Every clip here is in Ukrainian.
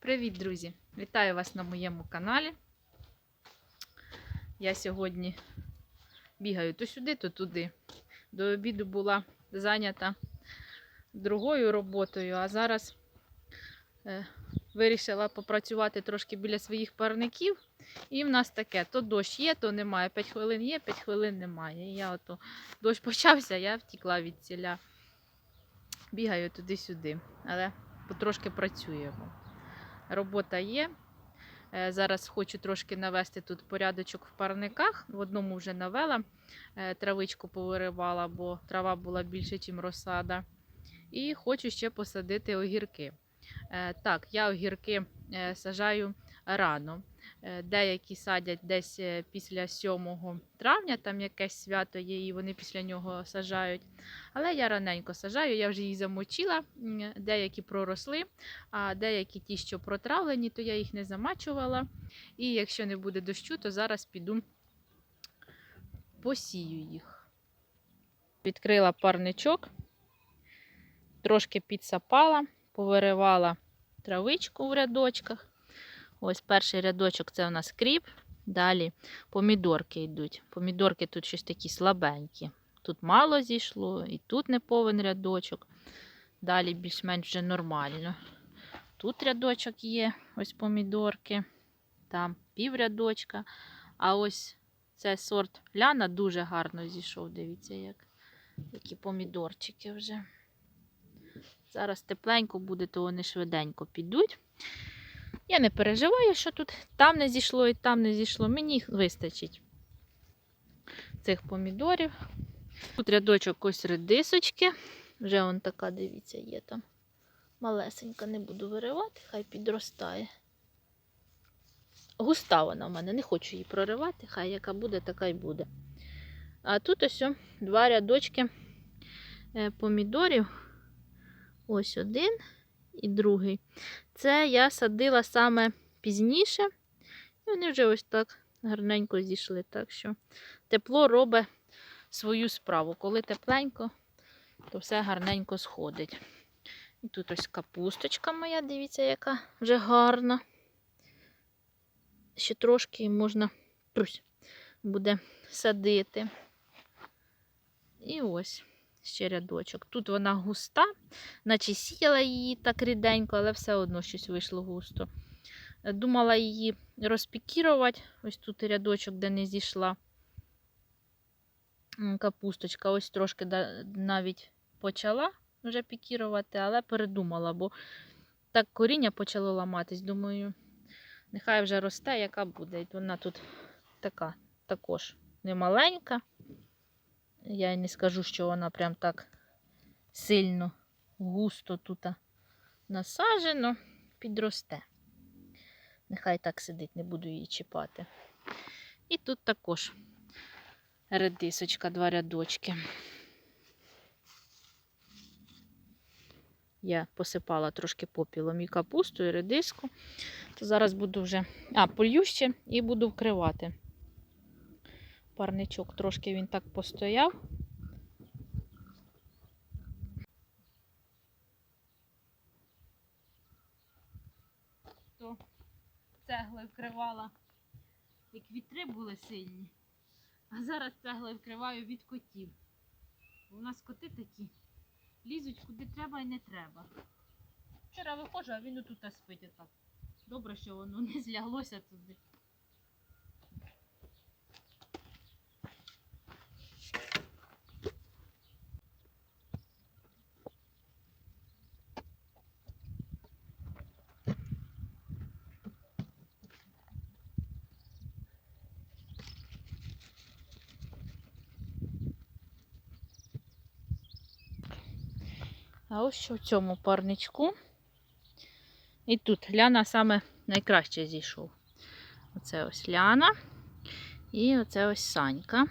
Привіт, друзі! Вітаю вас на моєму каналі. Я сьогодні бігаю то сюди, то туди. До обіду була зайнята другою роботою, а зараз е, вирішила попрацювати трошки біля своїх парників. І в нас таке: то дощ є, то немає. 5 хвилин є, 5 хвилин немає. І я ото дощ почався, я втікла від ціля. Бігаю туди-сюди, але потрошки працюємо. Робота є. Е, Зараз хочу трошки навести тут порядочок в парниках. В одному вже навела, е, травичку повиривала, бо трава була більше, ніж розсада. І хочу ще посадити огірки. Е, Так, я огірки сажаю рано. Е, Деякі садять десь е, після 7 травня, там якесь свято є, і вони після нього сажають. Але я раненько сажаю, я вже їх замочила, деякі проросли, а деякі ті, що протравлені, то я їх не замачувала. І якщо не буде дощу, то зараз піду посію їх. Відкрила парничок, трошки підсапала, повиривала травичку в рядочках. Ось перший рядочок це у нас кріп. Далі помідорки йдуть. Помідорки тут щось такі слабенькі. Тут мало зійшло, і тут не повен рядочок. Далі більш-менш вже нормально. Тут рядочок є, ось помідорки, там пів рядочка. А ось цей сорт ляна дуже гарно зійшов. Дивіться, як які помідорчики вже. Зараз тепленько буде, то вони швиденько підуть. Я не переживаю, що тут там не зійшло і там не зійшло. Мені вистачить цих помідорів. Тут рядочок ось редисочки. Вже он така, дивіться, є там. Малесенька, не буду виривати, хай підростає. Густа вона в мене, не хочу її проривати, хай яка буде, така й буде. А тут ось два рядочки е, помідорів. Ось один і другий. Це я садила саме пізніше. І вони вже ось так гарненько зійшли. Так що тепло робить свою справу. Коли тепленько, то все гарненько сходить. І тут ось капусточка моя, дивіться, яка вже гарна. Ще трошки можна тусь, буде садити. І ось ще рядочок. Тут вона густа, наче сіяла її так ріденько, але все одно щось вийшло густо. Думала її розпікірувати. Ось тут рядочок, де не зійшла капусточка. Ось трошки навіть почала вже пікірувати, але передумала, бо так коріння почало ламатись. Думаю, нехай вже росте, яка буде. Вона тут така також немаленька. Я не скажу, що вона прям так сильно густо тут насаджено, підросте. Нехай так сидить, не буду її чіпати. І тут також редисочка, два рядочки. Я посипала трошки попілом і капусту, і редиску. То зараз буду вже, а, полью ще і буду вкривати. Парничок трошки він так постояв. То цегли вкривала, як вітри були сильні. А зараз цегли вкриваю від котів. У нас коти такі лізуть куди треба і не треба. Вчора виходжу, а він отут спить отак. Добре, що воно не зляглося туди. А ось що в цьому парничку. І тут ляна саме найкраще зійшов. Оце ось ляна. І оце ось санька.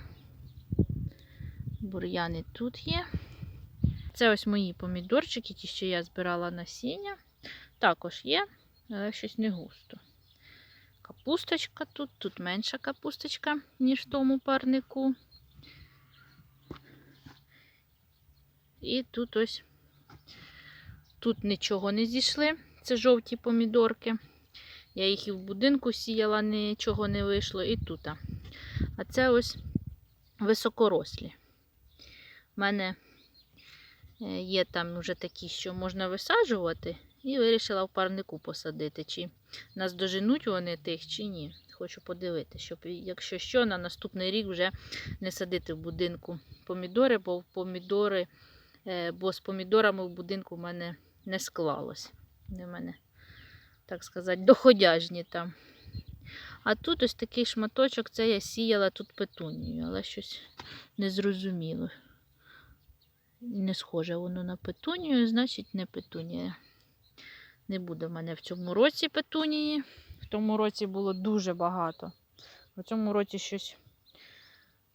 Бур'яни тут є. Це ось мої помідорчики, ті, що я збирала насіння. Також є, але щось не густо. Капусточка тут, тут менша капусточка, ніж в тому парнику. І тут ось Тут нічого не зійшли. це жовті помідорки. Я їх і в будинку сіяла, нічого не вийшло, і тут. А це ось високорослі. У мене е, є там вже такі, що можна висаджувати, і вирішила в парнику посадити, чи наздоженуть вони тих, чи ні. Хочу подивитися, щоб, якщо що, на наступний рік вже не садити в будинку помідори, бо помідори, е, бо з помідорами в будинку в мене не склалось. В мене, так сказати, доходяжні там. А тут ось такий шматочок, це я сіяла тут петунію, але щось незрозуміло. Не схоже воно на петунію, значить не петунія. Не буде в мене в цьому році петунії. В тому році було дуже багато. В цьому році щось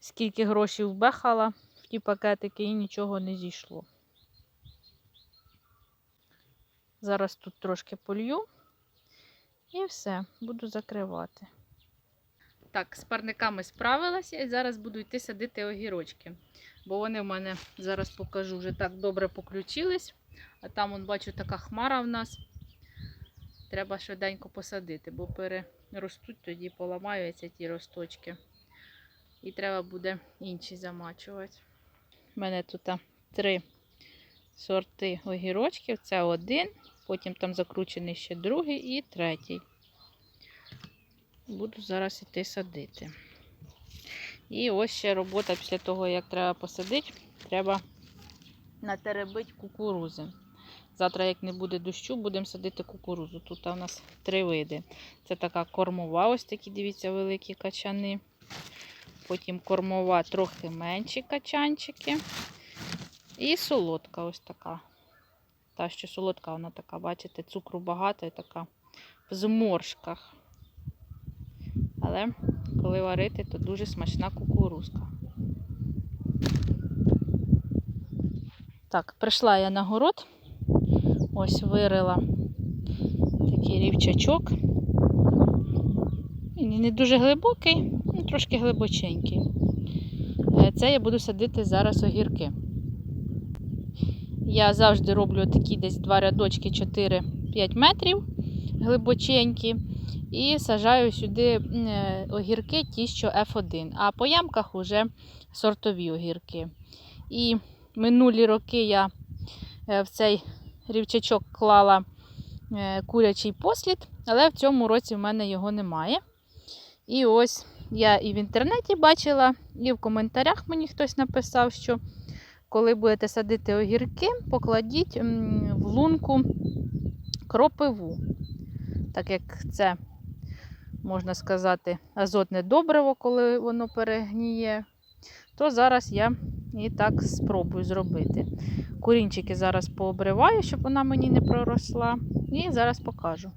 скільки грошей вбехала в ті пакетики і нічого не зійшло. Зараз тут трошки полью і все, буду закривати. Так, з парниками справилася і зараз буду йти садити огірочки. Бо вони в мене, зараз покажу, вже так добре поключились. А там, вон, бачу, така хмара в нас. Треба швиденько посадити, бо переростуть, тоді поламаються ті росточки. І треба буде інші замачувати. У мене тут три сорти огірочків. Це один, потім там закручений ще другий і третій. Буду зараз іти садити. І ось ще робота після того, як треба посадити, треба натеребити кукурузи. Завтра, як не буде дощу, будемо садити кукурузу. Тут у нас три види. Це така кормова, ось такі, дивіться, великі качани. Потім кормова, трохи менші качанчики. І солодка ось така. Та, що солодка, вона така, бачите, цукру багато і така в зморшках. Але коли варити, то дуже смачна кукурузка. Так, прийшла я на город. Ось вирила такий рівчачок. Він не дуже глибокий, ну, трошки глибоченький. Е, Це я буду садити зараз огірки. Я завжди роблю такі десь два рядочки 4-5 метрів глибоченькі. І сажаю сюди е, огірки, ті, що F1, а по ямках вже сортові огірки. І минулі роки я е, в цей рівчачок клала е, курячий послід, але в цьому році в мене його немає. І ось я і в інтернеті бачила, і в коментарях мені хтось написав, що коли будете садити огірки, покладіть в лунку кропиву. Так як це, можна сказати, азотне добриво, коли воно перегніє, то зараз я і так спробую зробити. Корінчики зараз пообриваю, щоб вона мені не проросла. І зараз покажу.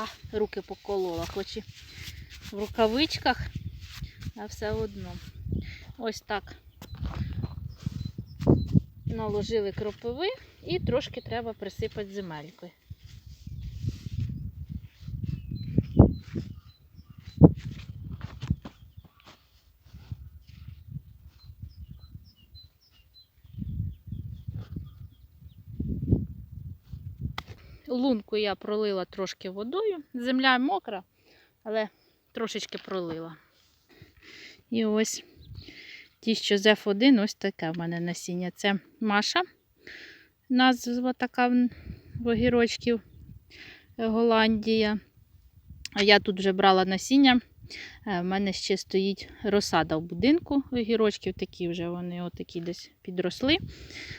А, руки поколола, хоч і в рукавичках, а все одно. Ось так наложили кропиви і трошки треба присипати земелькою. Лунку я пролила трошки водою. Земля мокра, але трошечки пролила. І ось ті, що з F1, ось таке в мене насіння. Це Маша. Назва така в огірочків Голландія. А я тут вже брала насіння. Е, В мене ще стоїть розсада в будинку огірочків, такі вже вони отакі десь підросли.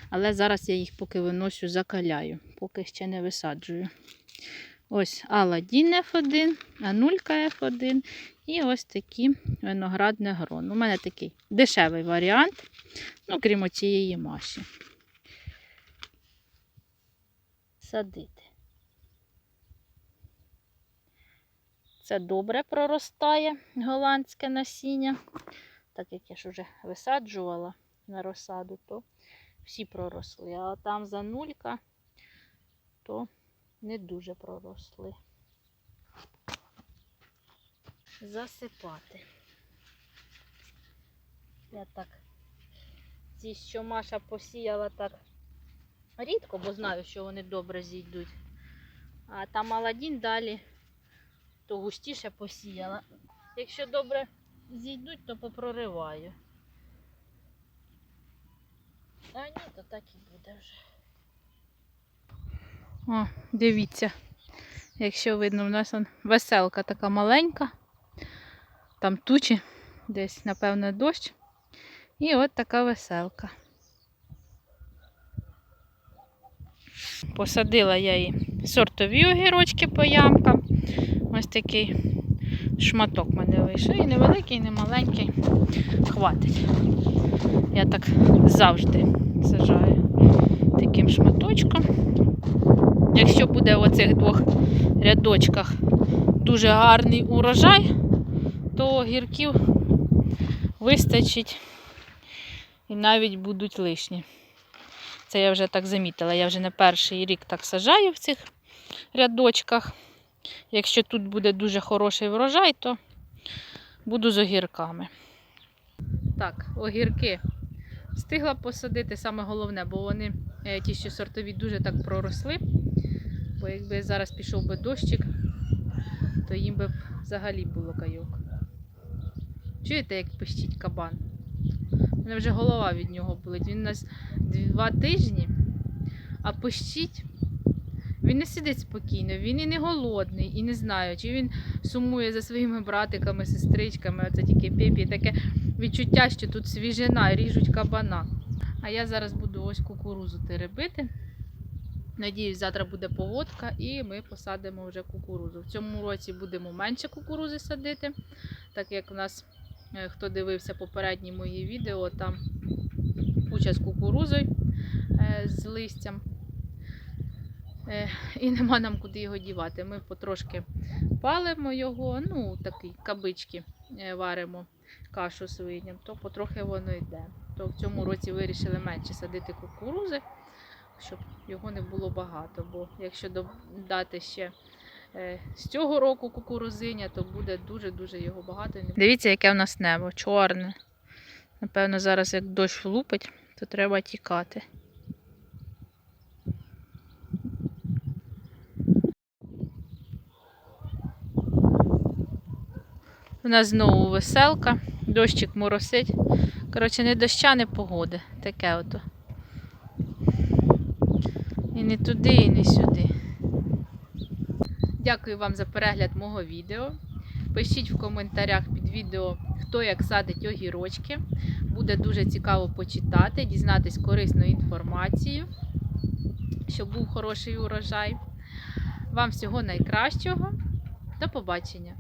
Але зараз я їх поки виносю, закаляю, поки ще не висаджую. Ось Аладдін F1, Анулька F1 і ось такі виноградне грон. У мене такий дешевий варіант, ну, крім цієї маші. Садити. Це добре проростає голландське насіння. Так як я ж вже висаджувала на розсаду, то всі проросли. А там за нулька, то не дуже проросли. Засипати. Я так. Ці, що Маша посіяла так рідко, бо знаю, що вони добре зійдуть. А там Аладдін далі то густіше посіяла. Якщо добре зійдуть, то попрориваю. А ні, то так і буде вже. О, дивіться. Якщо видно, у нас веселка така маленька. Там тучі, десь, напевно, дощ. І от така веселка. Посадила я її сортові огірочки по ямкам. Ось такий шматок мене вийшов. І невеликий, і не маленький. Хватить. Я так завжди сажаю таким шматочком. Якщо буде в оцих двох рядочках дуже гарний урожай, то огірків вистачить і навіть будуть лишні. Це я вже так замітила. Я вже не перший рік так сажаю в цих рядочках. Якщо тут буде дуже хороший врожай, то буду з огірками. Так, огірки встигла посадити, саме головне, бо вони е, ті, що сортові, дуже так проросли. Бо якби зараз пішов би дощик, то їм би взагалі було кайок. Чуєте, як пищить кабан? У мене вже голова від нього болить. Він у нас два тижні, а пищить. Він не сидить спокійно, він і не голодний, і не знаю, чи він сумує за своїми братиками, сестричками. Оце тільки пепі. Таке відчуття, що тут свіжина, ріжуть кабана. А я зараз буду ось кукурузу теребити. Надіюсь, завтра буде погодка і ми посадимо вже кукурузу. В цьому році будемо менше кукурузи садити, так як в нас, е, хто дивився попередні мої відео, там куча з кукурузою е, з листям. Е, І нема нам куди його дівати. Ми потрошки палимо його, ну, такі кабички е, варимо кашу свиням, то потрохи воно йде. То в цьому році вирішили менше садити кукурузи, щоб його не було багато. Бо якщо додати ще е, з цього року кукурузиня, то буде дуже-дуже його багато. Дивіться, яке в нас небо, чорне. Напевно, зараз як дощ влупить, то треба тікати. У нас знову веселка, дощик моросить. Коротше, не доща, не погоди. Таке ото. І не туди, і не сюди. Дякую вам за перегляд мого відео. Пишіть в коментарях під відео, хто як садить огірочки. Буде дуже цікаво почитати, дізнатись корисну інформацію, щоб був хороший урожай. Вам всього найкращого. До побачення!